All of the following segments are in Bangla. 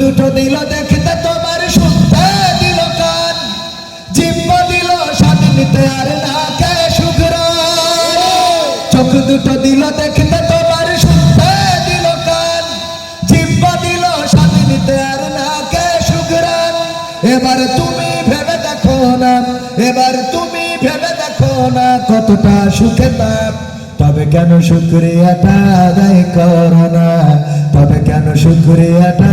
দুটো দিল দেখতে তোমার শুনতে দিল কান। জিম্ম দিল স্বাধীনতে আর না কে চোখ দুটো দিল দেখতে তোমার শুনতে দিল কান। জিম্ম দিল স্বাধীনতে আর না কে এবার তুমি ভেবে দেখো না, এবার তুমি ভেবে দেখো না কতটা সুখে তাপ। তবে কেন শুক্রিয়াটা আদায় করো না? তবে কেন শুক্রিয়াটা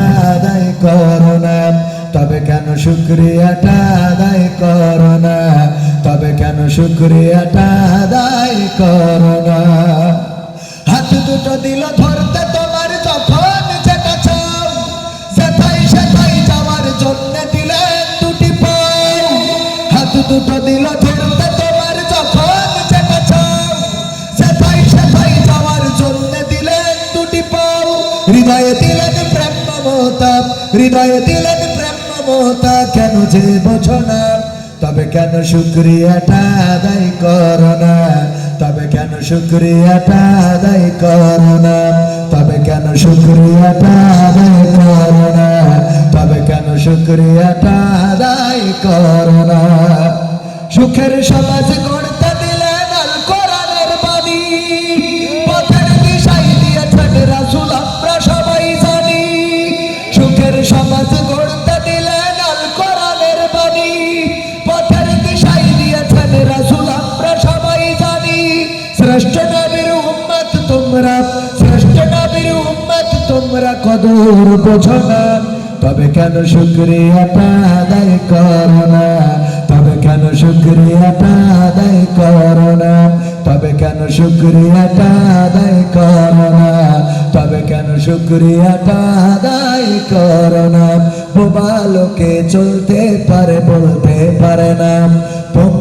তবে কেন শুক্রিয়াটা আদায় করো না তবে কেন শুক্রিয়াটা আদায় করো না হাত দুটো দিল ধরতে তোমার যখন যেটা চাও। সেটাই যাওয়ার জন্য দিলেন দুটি পাও। হাত দুটো দিল ধরতে তোমার যখন যেটা চাও। যাওয়ার জন্য দিলেন দুটি পাও। হৃদয়ে দিলেন মমতা হৃদয়ে দিলেন প্রেম মমতা। কেন যে বোঝো না, তবে কেন শুক্রিয়াটা আদায় করো না? তবে কেন শুক্রিয়াটা আদায় করো না? তবে কেন শুক্রিয়াটা আদায় করো না? তবে কেন শুক্রিয়াটা আদায় করো না? সুখের সমাজ গড়তে শ্রেষ্ঠ নবীর উম্মত তোমরা, শ্রেষ্ঠ নবীর উম্মত তোমরা কদর বোঝো না। তবে কেন শুক্রিয়াটা আদায় করো না? তবে কেন শুক্রিয়াটা আদায় করো না? তবে কেন শুক্রিয়াটা আদায় করো না? তবে কেন শুক্রিয়াটা আদায় করো না? বোবা লোকে চলতে পারে, বলতে পারে না।